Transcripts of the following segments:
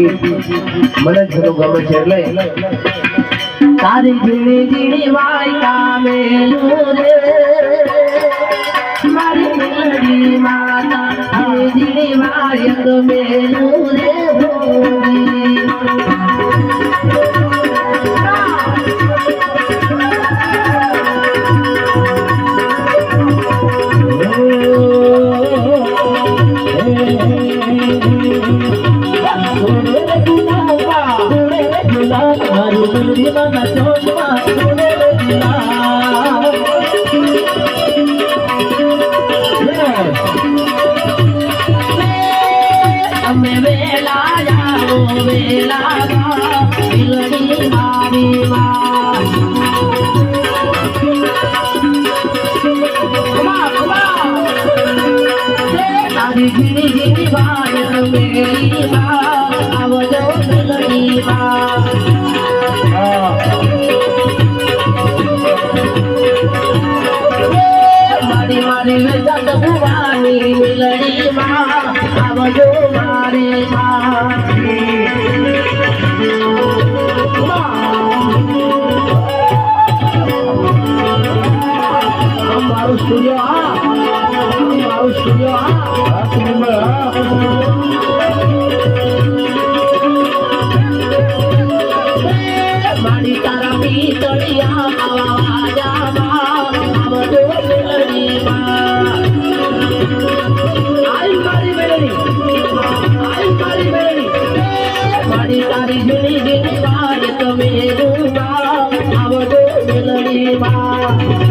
ગીત મને જ ઘણું ગમે છે એટલે તારી ઝીણી ઝીણી વાયકા કામે મારી મેલડી માતા ઝીણી વાયક મેલું રે. અમે વેલા જાઓ વેલા ગા મેલડી મારી માં તારી ઝીણી ઝીણી વાયક મેરી માં મારી વેચાત ભુવાની મેલડી માં આવજો મારી તારા પીતળિયા આવજો તમે રૂમાં આવજો મેલડીમાં આ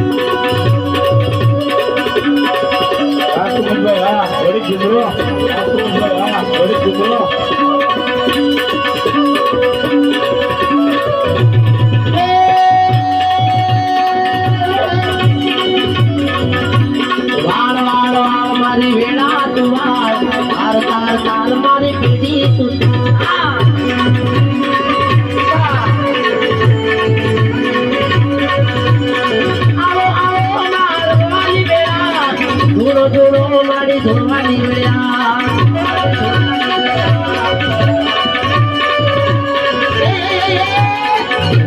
મારી ધોવાની વેળા.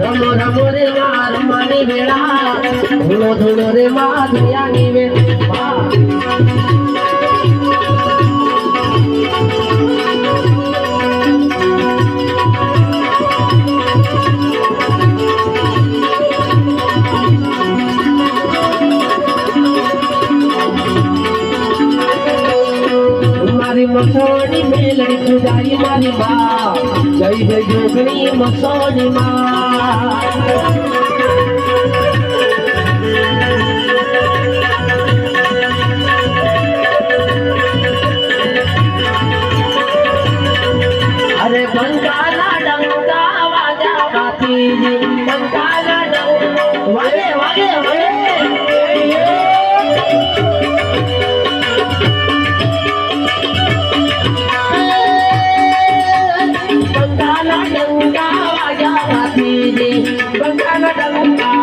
રમો રમો રે મા રમવાની ધૂળો ધૂળો રે મા ધોયાની વેળા. મસોડી મેલડી પૂજાઈ મારી બા જય જય જોગણી મસોડી માં અરે કાતીજી Thank you.